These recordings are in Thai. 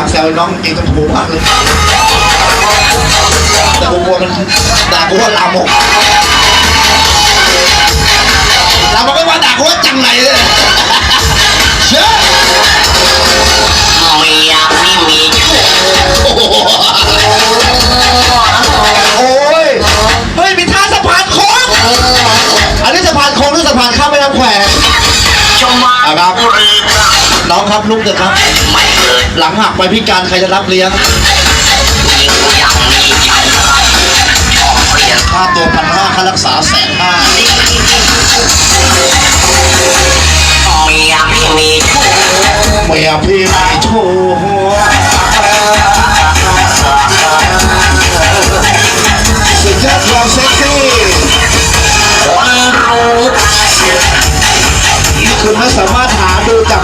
น้องเก่งกับผมมากเลยแต่ผมกลัวมันด่ากูว่าลามกลามกไม่ว่าด่ากูว่าจังไรเลยเชื่อไม่อยากให้มีชู้โอ้โหโอ้ยเฮ้ยมีท่าสะพานโค้งอันนี้สะพานโค้งหรือสะพานข้ามแม่น้ำแควจะมาอะครับบุรีรัมย์ น้องครับลุกเถอะครับไม่เกิดหลังหักไปพิการใครจะรับเลี้ยงยิงอย่างนี้ฉันรักชอบเปลี่ยนค่าตัวพันห้าค่ารักษาแสนห้าไม่อยากให้มีชู้เมียพี่ไม่โช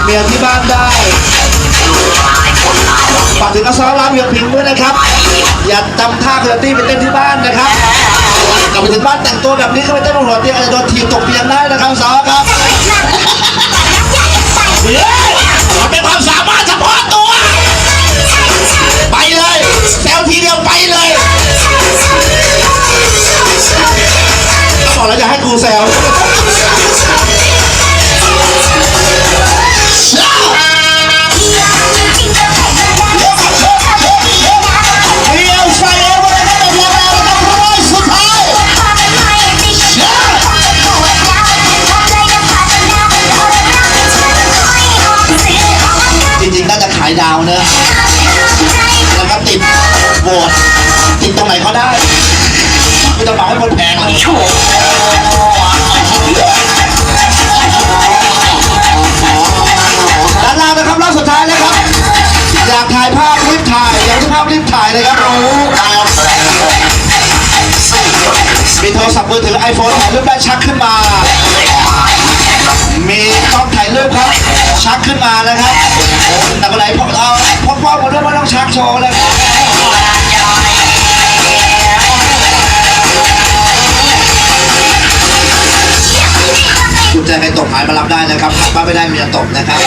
เมียที่บ้านได้ฝากถึงอาซอร้าเวียงพิงด้วยนะครับ อย่าจำท่าเคอรือตี้ไปเต้นที่บ้านนะครับกลับไปถึงบ้านแต่งตัวแบบนี้ก็ไปเต้นบนหัวเตียงอาจจะโดนทีบตกเตียงได้นะครับซอครับเฮ้ยมันเป็นความสามารถเฉพาะตัว ไปเลยแซวทีเดียวไปเลยบอกแล้วอย่าให้กูแซวาจะขายดาวเนอะแล้วก็ติดโหวตติดตรงไหนก็ได้ไม่ต้องบอกให้คนแพงเลยชู้ด้านล่างนะครับรอบสุดท้ายนะครับ อยากถ่ายภาพรีบถ่าย อยากถ่ายภาพรีบถ่ายเลยครับรู้มีโทรศัพท์มือถือไอโฟนถ่ายรูปได้ชักขึ้นมา มีกล้องถ่ายรูปครับ ชักขึ้นมานะครับ ไหนพกเอาพกพ่อมาด้วยไม่ต้องชักโชว์เลยครับกุณแจใครตกหายมารับได้นะครับมาไม่ได้มียตกนะครับ